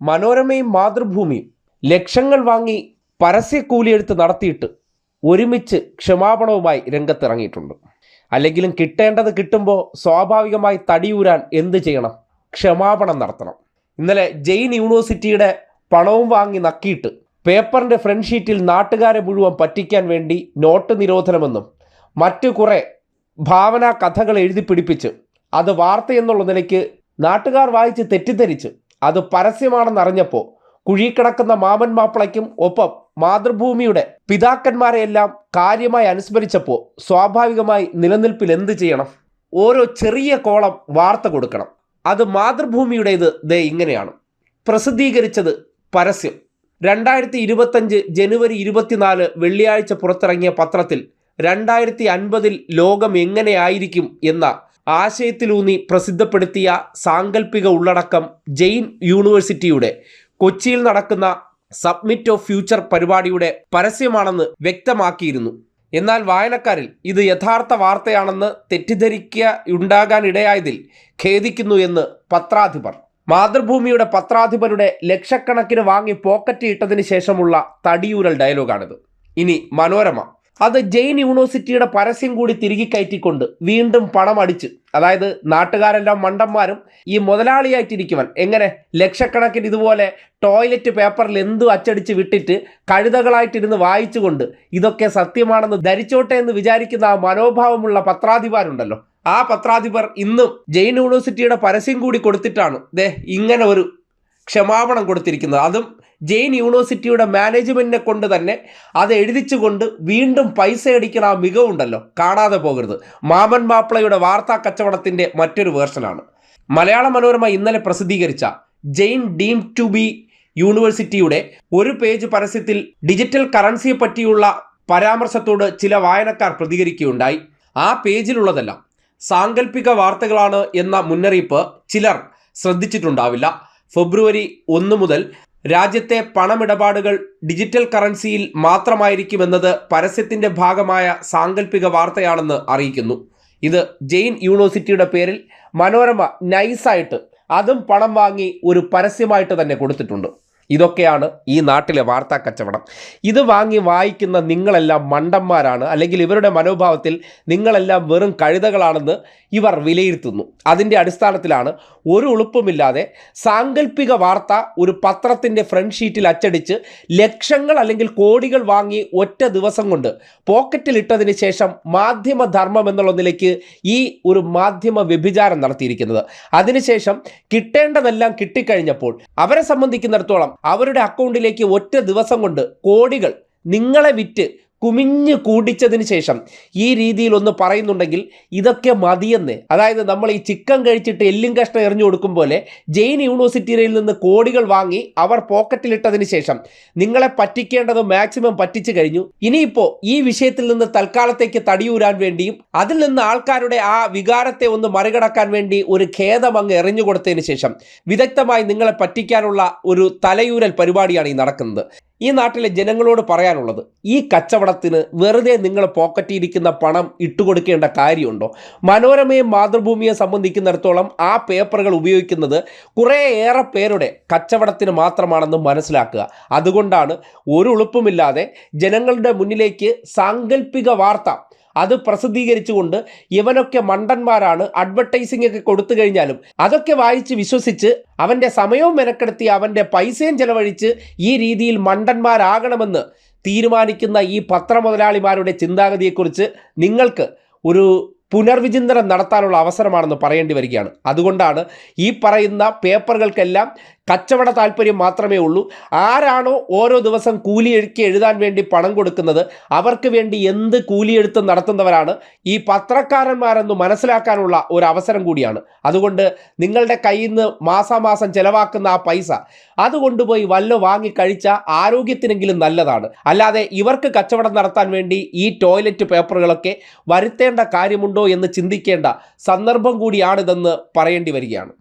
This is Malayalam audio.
മനോരമയും മാതൃഭൂമിയും ലക്ഷങ്ങൾ വാങ്ങി പരസ്യക്കൂലിയെടുത്ത് നടത്തിയിട്ട് ഒരുമിച്ച് ക്ഷമാപണവുമായി രംഗത്തിറങ്ങിയിട്ടുണ്ട്. അല്ലെങ്കിലും കിട്ടേണ്ടത് കിട്ടുമ്പോൾ സ്വാഭാവികമായി തടിയൂരാൻ എന്ത് ചെയ്യണം? ക്ഷമാപണം നടത്തണം. ഇന്നലെ ജെയിൻ യൂണിവേഴ്സിറ്റിയുടെ പണവും വാങ്ങി നക്കിയിട്ട് പേപ്പറിന്റെ ഫ്രണ്ട് ഷീറ്റിൽ നാട്ടുകാരെ മുഴുവൻ പറ്റിക്കാൻ വേണ്ടി നോട്ട് നിരോധനമെന്നും മറ്റു കുറേ ഭാവനാ കഥകൾ എഴുതി പിടിപ്പിച്ച് അത് വാർത്തയെന്നുള്ള നിലയ്ക്ക് നാട്ടുകാർ വായിച്ച് തെറ്റിദ്ധരിച്ച് അത് പരസ്യമാണെന്നറിഞ്ഞപ്പോൾ കുഴി കിടക്കുന്ന മാമൻ മാപ്പിളയ്ക്കും ഒപ്പം മാതൃഭൂമിയുടെ പിതാക്കന്മാരെയെല്ലാം കാര്യമായി അനുസ്മരിച്ചപ്പോൾ സ്വാഭാവികമായി നിലനിൽപ്പിൽ എന്ത് ചെയ്യണം? ഓരോ ചെറിയ കോളം വാർത്ത കൊടുക്കണം. അത് മാതൃഭൂമിയുടേത് ദേ ഇങ്ങനെയാണ്. പ്രസിദ്ധീകരിച്ചത് പരസ്യം. രണ്ടായിരത്തി ഇരുപത്തഞ്ച് ജനുവരി ഇരുപത്തിനാല് വെള്ളിയാഴ്ച പുറത്തിറങ്ങിയ പത്രത്തിൽ രണ്ടായിരത്തി അൻപതിൽ ലോകം എങ്ങനെയായിരിക്കും എന്ന ആശയത്തിലൂന്നി പ്രസിദ്ധപ്പെടുത്തിയ സാങ്കല്പിക ഉള്ളടക്കം ജെയിൻ യൂണിവേഴ്സിറ്റിയുടെ കൊച്ചിയിൽ നടക്കുന്ന സബ്മിറ്റ് ഓഫ് ഫ്യൂച്ചർ പരിപാടിയുടെ പരസ്യമാണെന്ന് വ്യക്തമാക്കിയിരുന്നു. എന്നാൽ വായനക്കാരിൽ ഇത് യഥാർത്ഥ വാർത്തയാണെന്ന് തെറ്റിദ്ധരിക്കുകയുണ്ടാകാൻ ഇടയായതിൽ ഖേദിക്കുന്നു എന്ന് പത്രാധിപർ. മാതൃഭൂമിയുടെ പത്രാധിപരുടെ ലക്ഷക്കണക്കിന് വാങ്ങി പോക്കറ്റ് ഇട്ടതിന് ശേഷമുള്ള തടിയൂരൽ ഡയലോഗാണിത്. ഇനി മനോരമ. അത് ജെയിൻ യൂണിവേഴ്സിറ്റിയുടെ പരസ്യം കൂടി തിരികെ കയറ്റിക്കൊണ്ട് വീണ്ടും പണം അടിച്ച്. അതായത് നാട്ടുകാരെല്ലാം മണ്ടന്മാരും ഈ മുതലാളിയായിട്ടിരിക്കുവൻ. എങ്ങനെ? ലക്ഷക്കണക്കിന് ഇതുപോലെ ടോയ്ലറ്റ് പേപ്പറിൽ എന്തു അച്ചടിച്ച് വിട്ടിട്ട് കഴുതകളായിട്ടിരുന്ന് വായിച്ചുകൊണ്ട്. ഇതൊക്കെ സത്യമാണെന്ന് ധരിച്ചോട്ടെ എന്ന് വിചാരിക്കുന്ന ആ മനോഭാവമുള്ള പത്രാധിപരുണ്ടല്ലോ. ആ പത്രാധിപർ ഇന്നും ജെയിൻ യൂണിവേഴ്സിറ്റിയുടെ പരസ്യം കൂടി കൊടുത്തിട്ടാണ് ദേ ഇങ്ങനെ ഒരു ക്ഷമാപണം കൊടുത്തിരിക്കുന്നത്. അതും ജെയിൻ യൂണിവേഴ്സിറ്റിയുടെ മാനേജ്മെന്റിനെ കൊണ്ട് തന്നെ അത് എഴുതിച്ചുകൊണ്ട് വീണ്ടും പൈസ അടിക്കുന്ന ആ മികവുണ്ടല്ലോ കാണാതെ പോകരുത്. മാമൻ മാപ്പിളയുടെ വാർത്താ കച്ചവടത്തിന്റെ മറ്റൊരു വേർഷനാണ് മലയാള മനോരമ ഇന്നലെ പ്രസിദ്ധീകരിച്ച ജെയിൻ ഡീം ടു ബി യൂണിവേഴ്സിറ്റിയുടെ ഒരു പേജ് പരസ്യത്തിൽ ഡിജിറ്റൽ കറൻസിയെ പറ്റിയുള്ള പരാമർശത്തോട് ചില വായനക്കാർ പ്രതികരിക്കുകയുണ്ടായി. ആ പേജിലുള്ളതെല്ലാം സാങ്കല്പിക വാർത്തകളാണ് എന്ന മുന്നറിയിപ്പ് ചിലർ ശ്രദ്ധിച്ചിട്ടുണ്ടാവില്ല. ഫെബ്രുവരി ഒന്ന് മുതൽ രാജ്യത്തെ പണമിടപാടുകൾ ഡിജിറ്റൽ കറൻസിയിൽ മാത്രമായിരിക്കുമെന്നത് പരസ്യത്തിന്റെ ഭാഗമായ സാങ്കല്പിക വാർത്തയാണെന്ന് അറിയിക്കുന്നു. ഇത് ജെയിൻ യൂണിവേഴ്സിറ്റിയുടെ പേരിൽ മനോരമ നൈസായിട്ട് അതും പണം വാങ്ങി ഒരു പരസ്യമായിട്ട് തന്നെ കൊടുത്തിട്ടുണ്ട്. ഇതൊക്കെയാണ് ഈ നാട്ടിലെ വാർത്താ കച്ചവടം. ഇത് വാങ്ങി വായിക്കുന്ന നിങ്ങളെല്ലാം മണ്ടന്മാരാണ്. അല്ലെങ്കിൽ ഇവരുടെ മനോഭാവത്തിൽ നിങ്ങളെല്ലാം വെറും കഴുതകളാണെന്ന് ഇവർ വിലയിരുത്തുന്നു. അതിന്റെ അടിസ്ഥാനത്തിലാണ് ഒരു ഉളുപ്പുമില്ലാതെ സാങ്കല്പിക വാർത്ത ഒരു പത്രത്തിന്റെ ഫ്രണ്ട് ഷീറ്റിൽ അച്ചടിച്ച് ലക്ഷങ്ങൾ അല്ലെങ്കിൽ കോടികൾ വാങ്ങി ഒറ്റ ദിവസം കൊണ്ട് പോക്കറ്റിലിട്ടതിന് ശേഷം മാധ്യമധർമ്മം എന്നുള്ള നിലയ്ക്ക് ഈ ഒരു മാധ്യമ വ്യഭിചാരം നടത്തിയിരിക്കുന്നത്. അതിനുശേഷം കിട്ടേണ്ടതെല്ലാം കിട്ടിക്കഴിഞ്ഞപ്പോൾ അവരെ സംബന്ധിക്കുന്നിടത്തോളം അവരുടെ അക്കൗണ്ടിലേക്ക് ഒറ്റ ദിവസം കൊണ്ട് കോടികൾ നിങ്ങളെ വിറ്റ് കുമിഞ്ഞു കൂടിച്ചതിന് ശേഷം ഈ രീതിയിൽ ഒന്ന് പറയുന്നുണ്ടെങ്കിൽ ഇതൊക്കെ മതിയെന്ന്. അതായത് നമ്മൾ ഈ ചിക്കൻ കഴിച്ചിട്ട് എല്ലും കഷ്ണം എറിഞ്ഞു കൊടുക്കും പോലെ ജെയിൻ യൂണിവേഴ്സിറ്റിയിൽ നിന്ന് കോടികൾ വാങ്ങി അവർ പോക്കറ്റിലിട്ടതിന് ശേഷം നിങ്ങളെ പറ്റിക്കേണ്ടത് മാക്സിമം പറ്റിച്ചു കഴിഞ്ഞു. ഇനിയിപ്പോൾ ഈ വിഷയത്തിൽ നിന്ന് തൽക്കാലത്തേക്ക് തടിയൂരാൻ വേണ്ടിയും അതിൽ നിന്ന് ആൾക്കാരുടെ ആ വികാരത്തെ ഒന്ന് മറികടക്കാൻ വേണ്ടി ഒരു ഖേദം അങ്ങ് എറിഞ്ഞു കൊടുത്തതിന് ശേഷം വിദഗ്ധമായി നിങ്ങളെ പറ്റിക്കാനുള്ള ഒരു തലയൂരൽ പരിപാടിയാണ് ഈ നടക്കുന്നത്. ഈ നാട്ടിലെ ജനങ്ങളോട് പറയാനുള്ളത് ഈ കച്ചവടത്തിന് വെറുതെ നിങ്ങൾ പോക്കറ്റിയിരിക്കുന്ന പണം ഇട്ടുകൊടുക്കേണ്ട കാര്യമുണ്ടോ? മനോരമയും മാതൃഭൂമിയെ സംബന്ധിക്കുന്നിടത്തോളം ആ പേപ്പറുകൾ ഉപയോഗിക്കുന്നത് കുറേയേറെ പേരുടെ കച്ചവടത്തിന് മാത്രമാണെന്ന് മനസ്സിലാക്കുക. അതുകൊണ്ടാണ് ഒരു ഉളുപ്പുമില്ലാതെ ജനങ്ങളുടെ മുന്നിലേക്ക് സാങ്കല്പിക വാർത്ത അത് പ്രസിദ്ധീകരിച്ചുകൊണ്ട് ഇവനൊക്കെ മണ്ടന്മാരാണ് അഡ്വർടൈസിംഗ് ഒക്കെ കൊടുത്തു കഴിഞ്ഞാലും. അതൊക്കെ വായിച്ച് വിശ്വസിച്ച് അവന്റെ സമയവും മെനക്കെടുത്തി അവന്റെ പൈസയും ചെലവഴിച്ച് ഈ രീതിയിൽ മണ്ടന്മാരാകണമെന്ന് തീരുമാനിക്കുന്ന ഈ പത്രമുതലാളിമാരുടെ ചിന്താഗതിയെക്കുറിച്ച് നിങ്ങൾക്ക് ഒരു പുനർവിചിന്തനം നടത്താനുള്ള അവസരമാണെന്ന് പറയേണ്ടി വരികയാണ്. അതുകൊണ്ടാണ് ഈ പറയുന്ന പേപ്പറുകൾക്കെല്ലാം കച്ചവട താല്പര്യം മാത്രമേ ഉള്ളൂ. ആരാണോ ഓരോ ദിവസം കൂലിയെഴുക്കി എഴുതാൻ വേണ്ടി പണം കൊടുക്കുന്നത് അവർക്ക് വേണ്ടി എന്ത് കൂലിയെഴുത്ത് നടത്തുന്നവരാണ് ഈ പത്രക്കാരന്മാരെന്ന് മനസ്സിലാക്കാനുള്ള ഒരു അവസരം കൂടിയാണ്. അതുകൊണ്ട് നിങ്ങളുടെ കയ്യിൽ നിന്ന് മാസാമാസം ചെലവാക്കുന്ന ആ പൈസ അത് കൊണ്ടുപോയി വല്ല വാങ്ങി കഴിച്ച ആരോഗ്യത്തിനെങ്കിലും നല്ലതാണ്. അല്ലാതെ ഇവർക്ക് കച്ചവടം നടത്താൻ വേണ്ടി ഈ ടോയ്ലറ്റ് പേപ്പറുകളൊക്കെ വരുത്തേണ്ട കാര്യമുണ്ടോ എന്ന് ചിന്തിക്കേണ്ട സന്ദർഭം കൂടിയാണിതെന്ന് പറയേണ്ടി വരികയാണ്.